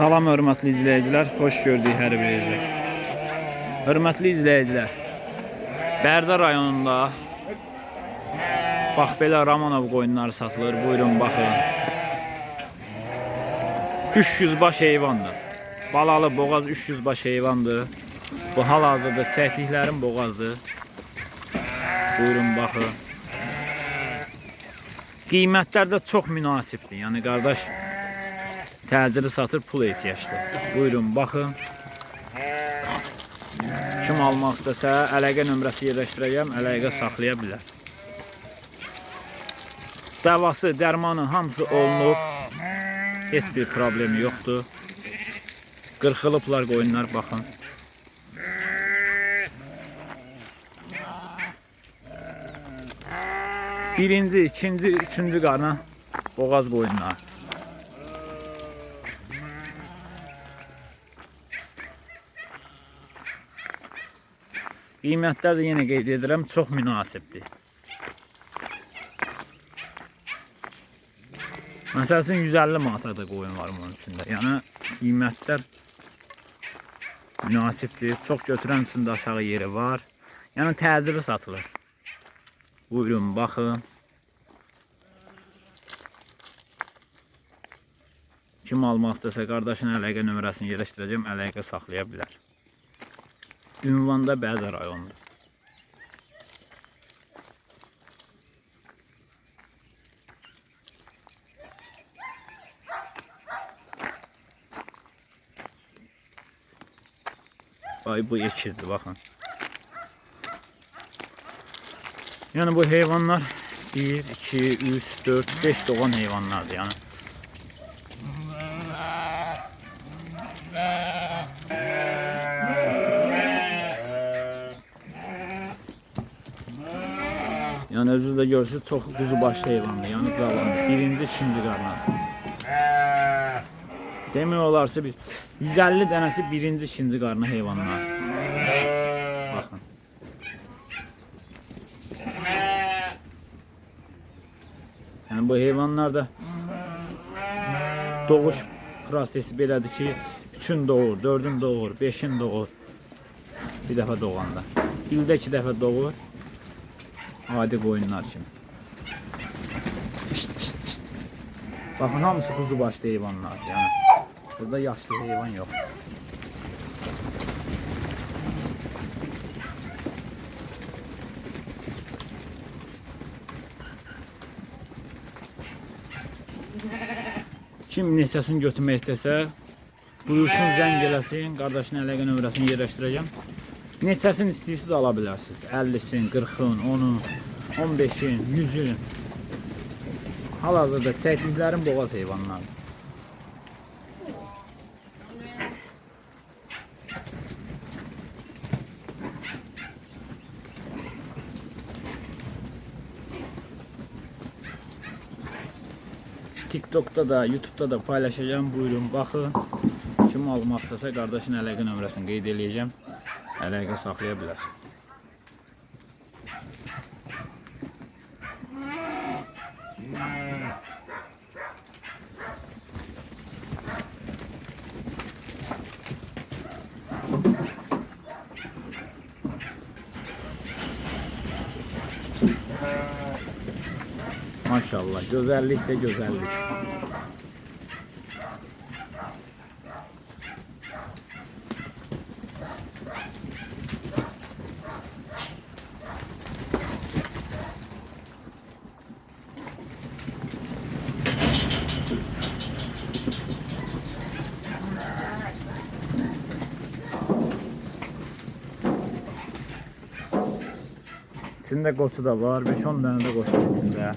Salam hörmətli izləyicilər, xoş gördük hər birinizi. Hörmətli izləyicilər, Bərdə rayonunda bax belə Ramanov qoyunları satılır. Buyurun baxın. 300 baş heyvandır. Balalı boğaz 300 baş heyvandır. Bu hal-hazırda çəkdiklərim boğazdır. Buyurun baxın. Qiymətlər də çox münasibdir. Yəni qardaş təcili satır pul ehtiyaclı. Buyurun baxın. Kim almaq istəsə əlaqə nömrəsi yerləşdirəcəm, əlaqə saxlaya bilər. Davası, dərmanı hamısı olunub. Heç bir problemi yoxdur. Qırxılıblar qoyunlar baxın. Birinci, ikinci, üçüncü qarna boğaz qoyunlar. Qiymətlər də yenə qeyd edirəm, çox münasibdir. Məsəl üçün 150 manata da qoyun var bunun içində. Yəni qiymətlər münasibdir. Çox götürən üçün də aşağı yeri var. Yəni təcili satılır. Buyurun, baxın. Kim almaq istəsə qardaşın əlaqə nömrəsini yerləşdirəcəm, əlaqə saxlaya bilər. Ünvanda Bədə rayonunda. Ay bu ekizdir baxın. Yəni bu heyvanlar 1, 2, 3, 4, 5 doğan heyvanlardır yəni. Yəni özünüz də görürsünüz çox quzu başlı heyvandır. Yəni cavandır. Birinci, ikinci qarnar. Demək olarsa bir 150 dənəsi birinci, ikinci qarna heyvanlar. Baxın. Yəni bu heyvanlar da doğuş prosesi belədir ki, üçün doğur, dördün doğur, beşin doğur. Bir dəfə doğanda. İldə iki dəfə doğur. Adi qoyunlar kimi. Baxın hamısı kuzu başlı heyvanlar. Yəni burada yaşlı heyvan yox. Kim neçəsini götürmək istəsə, buyursun zəng eləsin, qardaşın əlaqə nömrəsini yerləşdirəcəm. Neçəsini istəyirsiniz ala bilərsiniz. 50-sin, 40-ın, 10-un, 15-in, 100-ün. Hal-hazırda çəkdiklərim boğaz heyvanlardır. TikTok'ta da, YouTube'da da paylaşacağım. Buyurun baxın. Kim almaq istəsə qardaşın əlaqə nömrəsini qeyd eləyəcəm. Əlaqə saxlaya. Maşallah, gözəllik də gözəllik. İçində qoçu da var, 5-10 dənə də qoçu içində.